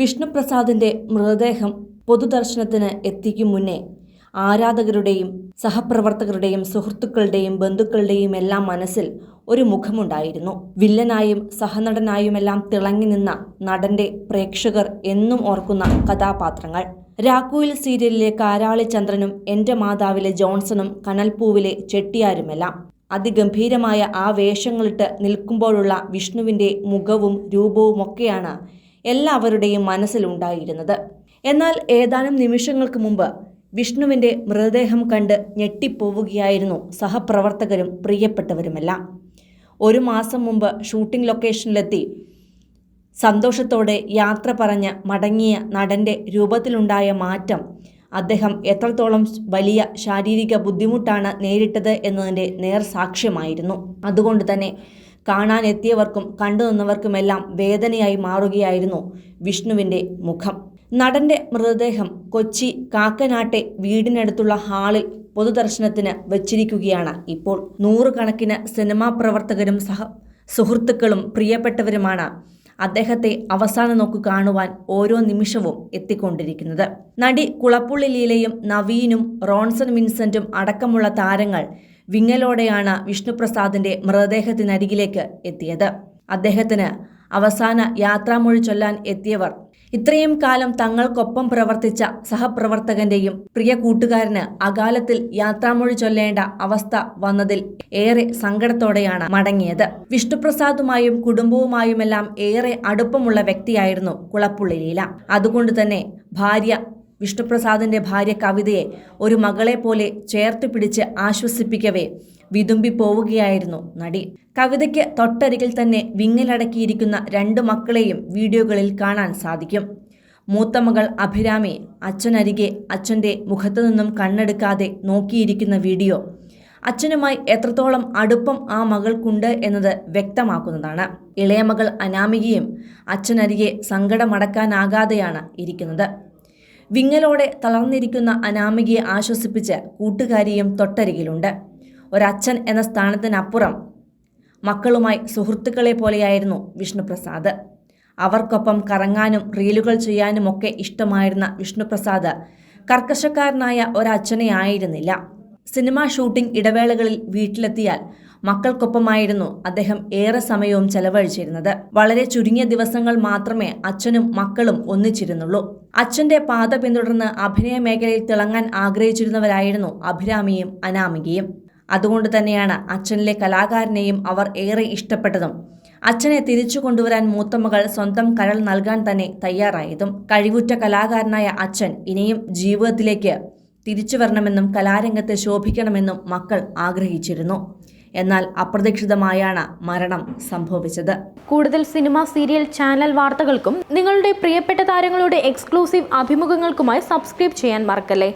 വിഷ്ണുപ്രസാദിന്റെ മൃതദേഹം പൊതുദർശനത്തിന് എത്തിക്കും മുന്നേ ആരാധകരുടെയും സഹപ്രവർത്തകരുടെയും സുഹൃത്തുക്കളുടെയും ബന്ധുക്കളുടെയും എല്ലാം മനസ്സിൽ ഒരു മുഖമുണ്ടായിരുന്നു. വില്ലനായും സഹനടനായുമെല്ലാം തിളങ്ങി നിന്ന നടന്റെ പ്രേക്ഷകർ എന്നും ഓർക്കുന്ന കഥാപാത്രങ്ങൾ. രാഘുവിൽ സീരിയലിലെ കാരാളി ചന്ദ്രനും എന്റെ മാതാവിലെ ജോൺസണും കനൽപ്പൂവിലെ ചെട്ടിയാരുമെല്ലാം. അതിഗംഭീരമായ ആ വേഷങ്ങളിട്ട് നിൽക്കുമ്പോഴുള്ള വിഷ്ണുവിന്റെ മുഖവും രൂപവുമൊക്കെയാണ് എല്ലാവരുടെയും മനസ്സിലുണ്ടായിരുന്നത്. എന്നാൽ ഏതാനും നിമിഷങ്ങൾക്ക് മുമ്പ് വിഷ്ണുവിന്റെ മൃതദേഹം കണ്ട് ഞെട്ടിപ്പോവുകയായിരുന്നു സഹപ്രവർത്തകരും പ്രിയപ്പെട്ടവരുമെല്ലാം. ഒരു മാസം മുമ്പ് ഷൂട്ടിംഗ് ലൊക്കേഷനിലെത്തി സന്തോഷത്തോടെ യാത്ര പറഞ്ഞ് മടങ്ങിയ നടന്റെ രൂപത്തിലുണ്ടായ മാറ്റം അദ്ദേഹം എത്രത്തോളം വലിയ ശാരീരിക ബുദ്ധിമുട്ടാണ് നേരിട്ടത് എന്നതിന്റെ നേർ സാക്ഷ്യമായിരുന്നു അതുകൊണ്ട് തന്നെ കാണാനെത്തിയവർക്കും കണ്ടു നിന്നവർക്കുമെല്ലാം വേദനയായി മാറുകയായിരുന്നു വിഷ്ണുവിന്റെ മുഖം. നടന്റെ മൃതദേഹം കൊച്ചി കാക്കനാട്ടെ വീടിനടുത്തുള്ള ഹാളിൽ പൊതുദർശനത്തിന് വച്ചിരിക്കുകയാണ് ഇപ്പോൾ. നൂറുകണക്കിന് സിനിമാ പ്രവർത്തകരും സഹ സുഹൃത്തുക്കളും പ്രിയപ്പെട്ടവരുമാണ് അദ്ദേഹത്തെ അവസാന നോക്ക് കാണുവാൻ ഓരോ നിമിഷവും എത്തിക്കൊണ്ടിരിക്കുന്നത്. നടി കുളപ്പുള്ളി ലീലയും നവീനും റോൺസൺ വിൻസെന്റും അടക്കമുള്ള താരങ്ങൾ വിങ്ങലോടെയാണ് വിഷ്ണുപ്രസാദിന്റെ മൃതദേഹത്തിനരികിലേക്ക് എത്തിയത്. അദ്ദേഹത്തിന് അവസാന യാത്രാമൊഴി ചൊല്ലാൻ എത്തിയവർ ഇത്രയും കാലം തങ്ങൾക്കൊപ്പം പ്രവർത്തിച്ച സഹപ്രവർത്തകന്റെയും പ്രിയ കൂട്ടുകാരന് അകാലത്തിൽ യാത്രാമൊഴി ചൊല്ലേണ്ട അവസ്ഥ വന്നതിൽ ഏറെ സങ്കടത്തോടെയാണ് മടങ്ങിയത്. വിഷ്ണുപ്രസാദുമായും കുടുംബവുമായുമെല്ലാം ഏറെ അടുപ്പമുള്ള വ്യക്തിയായിരുന്നു കുളപ്പുള്ളി ലീല. അതുകൊണ്ട് തന്നെ ഭാര്യ വിഷ്ണുപ്രസാദിന്റെ ഭാര്യ കവിതയെ ഒരു മകളെ പോലെ ചേർത്ത് പിടിച്ച് ആശ്വസിപ്പിക്കവേ വിതുമ്പി പോവുകയായിരുന്നു നടി. കവിതയ്ക്ക് തൊട്ടരികിൽ തന്നെ വിങ്ങലടക്കിയിരിക്കുന്ന രണ്ട് മക്കളെയും വീഡിയോകളിൽ കാണാൻ സാധിക്കും. മൂത്ത മകൾ അഭിരാമി അച്ഛനരികെ അച്ഛന്റെ മുഖത്തു നിന്നും കണ്ണെടുക്കാതെ നോക്കിയിരിക്കുന്ന വീഡിയോ. അച്ഛനുമായി എത്രത്തോളം അടുപ്പം ആ മകൾക്കുണ്ട് എന്നത് വ്യക്തമാക്കുന്നതാണ്. ഇളയ മകൾ അനാമികയും അച്ഛനരികെ സങ്കടമടക്കാനാകാതെയാണ് ഇരിക്കുന്നത്. വിങ്ങലോടെ തളർന്നിരിക്കുന്ന അനാമികയെ ആശ്വസിപ്പിച്ച് കൂട്ടുകാരിയും തൊട്ടരികിലുണ്ട്. ഒരച്ഛൻ എന്ന സ്ഥാനത്തിനപ്പുറം മക്കളുമായി സുഹൃത്തുക്കളെ പോലെയായിരുന്നു വിഷ്ണുപ്രസാദ്. അവർക്കൊപ്പം കറങ്ങാനും റീലുകൾ ചെയ്യാനുമൊക്കെ ഇഷ്ടമായിരുന്ന വിഷ്ണുപ്രസാദ് കർക്കശക്കാരനായ ഒരച്ഛനെ ആയിരുന്നില്ല. സിനിമാ ഷൂട്ടിംഗ് ഇടവേളകളിൽ വീട്ടിലെത്തിയാൽ മക്കൾക്കൊപ്പമായിരുന്നു അദ്ദേഹം ഏറെ സമയവും ചെലവഴിച്ചിരുന്നത്. വളരെ ചുരുങ്ങിയ ദിവസങ്ങൾ മാത്രമേ അച്ഛനും മക്കളും ഒന്നിച്ചിരുന്നുള്ളൂ. അച്ഛന്റെ പാത പിന്തുടർന്ന് അഭിനയ മേഖലയിൽ തിളങ്ങാൻ ആഗ്രഹിച്ചിരുന്നവരായിരുന്നു അഭിരാമിയും അനാമികയും. അതുകൊണ്ട് തന്നെയാണ് അച്ഛനിലെ കലാകാരനെയും അവർ ഏറെ ഇഷ്ടപ്പെട്ടതും. അച്ഛനെ തിരിച്ചു കൊണ്ടുവരാൻ മൂത്തമകൾ സ്വന്തം കരൾ നൽകാൻ തന്നെ തയ്യാറായതും. കഴിവുറ്റ കലാകാരനായ അച്ഛൻ ഇനിയും ജീവിതത്തിലേക്ക് തിരിച്ചു വരണമെന്നും കലാരംഗത്തെ ശോഭിക്കണമെന്നും മക്കൾ ആഗ്രഹിച്ചിരുന്നു. എന്നാൽ അപ്രതീക്ഷിതമായാണ് മരണം സംഭവിച്ചത്. കൂടുതൽ സിനിമ സീരിയൽ ചാനൽ വാർത്തകൾക്കും നിങ്ങളുടെ പ്രിയപ്പെട്ട താരങ്ങളുടെ എക്സ്ക്ലൂസീവ് അഭിമുഖങ്ങൾക്കുമായി സബ്സ്ക്രൈബ് ചെയ്യാൻ മറക്കല്ലേ?